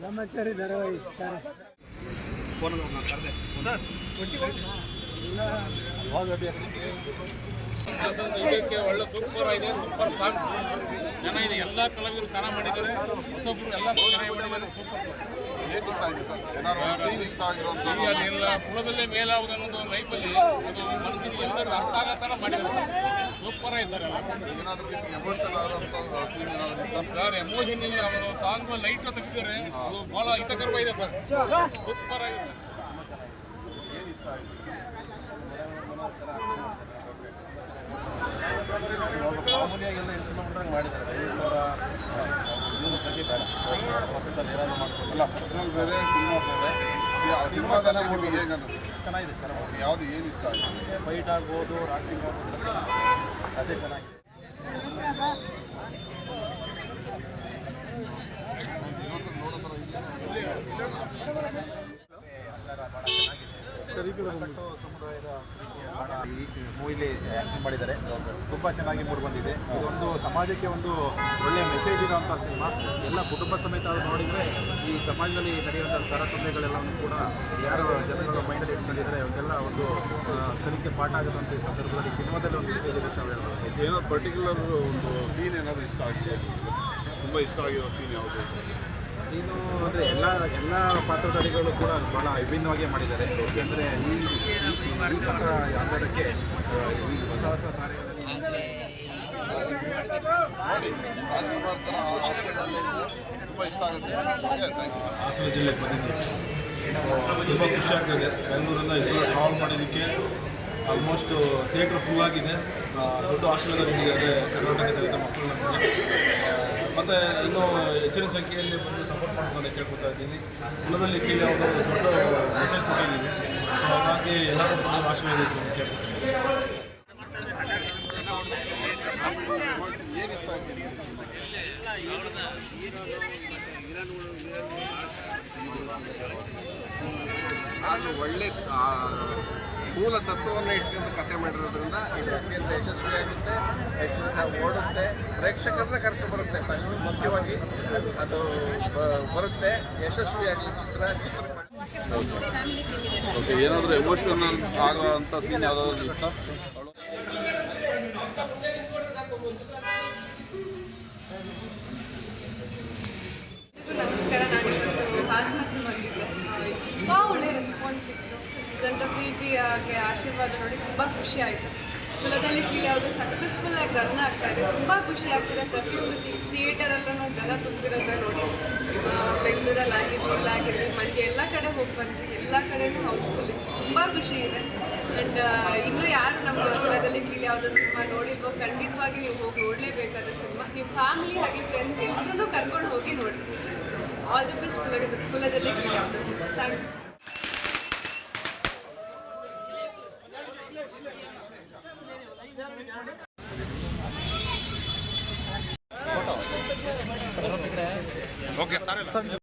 ಬ್ರಹ್ಮಚಾರಿ ಧಾರಾವಾಹಿ ಸರ್ ಇದಕ್ಕೆ ಒಳ್ಳೆ ಸೂಪರ್ ಆಗಿದೆ ಸೂಪರ್ ಸಾಂಗ್. ಚೆನ್ನಾಗಿದೆ. ಎಲ್ಲ ಕಲಾವಿದರು ಚೆನ್ನಾಗಿ ಮಾಡಿದ್ದಾರೆ. ಒಬ್ಬರು ಎಲ್ಲ ಚೆನ್ನಾಗಿ ಮಾಡಿದ್ದಾರೆ. ಸೂಪರ್ ಏನ್ ಇಷ್ಟ ಆಗಿದೆ ಸರ್? ಏನಾದ್ರು ಇಷ್ಟ ಆಗಿರೋಂಥ ಅದೆಲ್ಲ ಕುಲದಲ್ಲೇ ಮೇಲಾಗುವುದು ಅನ್ನೋದು ಲೈಫಲ್ಲಿ ಅದು ಮನುಷ್ಯನಿಗೆ ಎಲ್ಲರೂ ಅರ್ಥ ಆಗೋ ಥರ ಮಾಡಿದ್ದಾರೆ ಸೂಪರ್ ಆಗಿದೆ ಸರ್ ಏನಾದ್ರು ಎಮೋಷನಲ್ ಸೀನ್ ಏನಾದ್ರು ಸರ್ ಎಮೋಷನ್ ಇಲ್ಲ. ಅವನು ಸಾಂಗ್ ಲೈಟ್ ತೆಗೆದಿದ್ದಾರೆ ಅದು ಬಹಳ ಇದೆ ಸರ್. ಸೂಪರ್ ಆಗಿದೆ ಸರ್. ಏನ್ ಇಷ್ಟ ಆಗಿದೆ ಹೆಣ್ಸ್ಕೊಂಡ್ಬಿಟ್ರಂಗೆ ಮಾಡಿದ್ದಾರೆ. ಅವರ ಬಗ್ಗೆ ಬೇಡ. ಏನಾದ್ರು ಪರ್ಸನಲ್ ಬೇರೆ ಸಿನಿಮಾ ಬೇರೆ. ಸಿನಿಮಾ ಚೆನ್ನಾಗಿ ಚೆನ್ನಾಗಿದೆ. ಸರ್ ಯಾವುದು ಏನು ಇಷ್ಟ ಆಗಿದೆ ಫೈಟ್ ಆಗ್ಬೋದು ರಾಕಿಂಗ್ ಆಗ್ಬೋದು ಅದೇ ಚೆನ್ನಾಗಿದೆ. ಸಮುದಾಯದ ಮೂವಿಲಿ ಆ್ಯಕ್ಟಿಂಗ್ ಮಾಡಿದ್ದಾರೆ. ತುಂಬ ಚೆನ್ನಾಗಿ ಮೂಡಿ ಬಂದಿದೆ ಇದೊಂದು ಸಮಾಜಕ್ಕೆ ಒಂದು ಒಳ್ಳೆ ಮೆಸೇಜ್ ಇರುವಂತಹ ಸಿನಿಮಾ. ಎಲ್ಲ ಕುಟುಂಬ ಸಮೇತ ಅದು ನೋಡಿದರೆ ಈ ಸಮಾಜದಲ್ಲಿ ನಡೆಯುವಂಥ ತಾರತಮ್ಯಗಳೆಲ್ಲವನ್ನು ಕೂಡ ಯಾರು ಜನಗಳ ಮೈಂಡಲ್ಲಿ ಇಟ್ಕೊಂಡಿದ್ದಾರೆ ಅವರಿಗೆಲ್ಲ ಒಂದು ಕಲಿಕೆ ಪಾಠ ಆಗುತ್ತೆ ಸಂದರ್ಭದಲ್ಲಿ ಸಿನಿಮಾದಲ್ಲಿ ಒಂದು ಮೆಸೇಜ್ ಇರುತ್ತೆ ಏನೋ ಪರ್ಟಿಕ್ಯುಲರ್ ಒಂದು ಸೀನ್ ಏನಾದ್ರೂ ಇಷ್ಟ ಆಗಿದೆ ತುಂಬ ಇಷ್ಟ ಆಗಿರೋ ಸೀನ್ ಯಾವುದು? ನೀನು ಅಂದರೆ ಎಲ್ಲ ಎಲ್ಲ ಪಾತ್ರಧಾರಿಗಳು ಕೂಡ ಭಾಳ ವಿಭಿನ್ನವಾಗಿ ಮಾಡಿದ್ದಾರೆ. ಯಾಕೆಂದರೆ ಈ ಪಾತ್ರ ಆಧಾರಕ್ಕೆ ಈ ಹೊಸ ಹೊಸ ತುಂಬ ಇಷ್ಟ ಆಗುತ್ತೆ ಹಾಸನ ಜಿಲ್ಲೆಗೆ ಬಂದಿದ್ದೀನಿ. ತುಂಬ ಖುಷಿ ಆಗ್ತಿದೆ. ಬೆಂಗಳೂರಿಂದ ಇದೆಲ್ಲ ಟ್ರಾವೆಲ್ ಮಾಡಿದ್ದಕ್ಕೆ ಆಲ್ಮೋಸ್ಟ್ ಥಿಯೇಟ್ರ್ ಫುಲ್ ಆಗಿದೆ. ದೊಡ್ಡ ಆಶೀರ್ವಾದ ಇದೆ ಕರ್ನಾಟಕದಲ್ಲಿ ಮಕ್ಕಳು ಮತ್ತು ಇನ್ನೂ ಹೆಚ್ಚಿನ ಸಂಖ್ಯೆಯಲ್ಲಿ ಬಂದು ಸಪೋರ್ಟ್ ಮಾಡ್ಕೊಂಡು ಕೇಳ್ಕೊತಾ ಇದ್ದೀನಿ. ಕುಲದಲ್ಲಿ ಕೀಳಿ ಅವರು ದೊಡ್ಡ ಮೆಸೇಜ್ ಕೊಟ್ಟಿದ್ದೀವಿ. ಸೊ ಹಾಗಾಗಿ ಎಲ್ಲರೂ ಬಂದು ಆಶೀರ್ವಾದ ಕೇಳ್ಕೊತೀನಿ. ಒಳ್ಳೆ ಮೂಲ ತತ್ವವನ್ನು ಇಟ್ಕೊಂಡು ಕತೆ ಮಾಡಿರೋದ್ರಿಂದ ಇದು ಅತ್ಯಂತ ಯಶಸ್ವಿಯಾಗುತ್ತೆ ಹೆಚ್ಚು ದಿವಸ ಓಡುತ್ತೆ. ಪ್ರೇಕ್ಷಕರನ್ನ ಕರೆಕ್ಟ್ ಬರುತ್ತೆ. ಫಸ್ಟ್ ಮುಖ್ಯವಾಗಿ ಅದು ಬ- ಬರುತ್ತೆ. ಯಶಸ್ವಿಯಾಗಿ ಚಿತ್ರ ಚಿತ್ರ ಓಕೆ ಏನಾದರೂ ಎಮೋಷನಲ್ ಆಗೋವಂಥ ಸೀನ್ ಯಾವುದಾದ್ರು ನಮಸ್ಕಾರ. ನಾನು ನಮಸ್ಕಾರ ನಾನಿವತ್ತು ಹಾಸನಕ್ಕೆ ಬಂದಿದ್ದೆ. ತುಂಬ ಒಳ್ಳೆ ರೆಸ್ಪಾನ್ಸ್ ಇತ್ತು. ಜನರ ಪ್ರೀತಿಯಾಗಿ ಆಶೀರ್ವಾದ ನೋಡಿ ತುಂಬ ಖುಷಿ ಆಯಿತು. ಕುಲದಲ್ಲಿ ಕೀಳಿ ಅವರು ಸಕ್ಸಸ್ಫುಲ್ ಆಗಿ ರನ್ ಆಗ್ತಾ ಇದೆ. ತುಂಬ ಖುಷಿ ಆಗ್ತಿದೆ. ಪ್ರತಿಯೊಂದು ಥಿಯೇಟರಲ್ಲೂ ಜನ ತುಂಬಿರೋದ ನೋಡಿ. ಬೆಂಗಳೂರಲ್ಲಿ ಆಗಿರಲಿ ಇಲ್ಲಾಗಿರಲಿ ಮಂಡ್ಯ ಎಲ್ಲ ಕಡೆ ಹೋಗಿ ಬಂದ್ವಿ. ಎಲ್ಲ ಕಡೆನೂ ಹೌಸ್ಫುಲ್ ಇತ್ತು. ತುಂಬ ಖುಷಿ ಇದೆ. ಅಂಡ್ ಇನ್ನೂ ಯಾರು ನಮ್ಮ ಕುಲದಲ್ಲಿ ಕೀಳಿ ಯಾವುದೋ ಸಿನಿಮಾ ನೋಡಿಲ್ವೋ, ಖಂಡಿತವಾಗಿ ನೀವು ಹೋಗಿ ನೋಡಲೇಬೇಕಾದ ಸಿನಿಮಾ. ನೀವು ಫ್ಯಾಮಿಲಿ ಹಾಗೆ ಫ್ರೆಂಡ್ಸ್ ಎಲ್ಲರೂ ಕರ್ಕೊಂಡು ಹೋಗಿ ನೋಡಿ. ಆಲ್ ದಿ ಬೆಸ್ಟ್ ಕುಲದ ಕುಲದಲ್ಲಿ ಕೀಳಿ ಯಾವುದೋ. Thank you sir adversário lá. Né?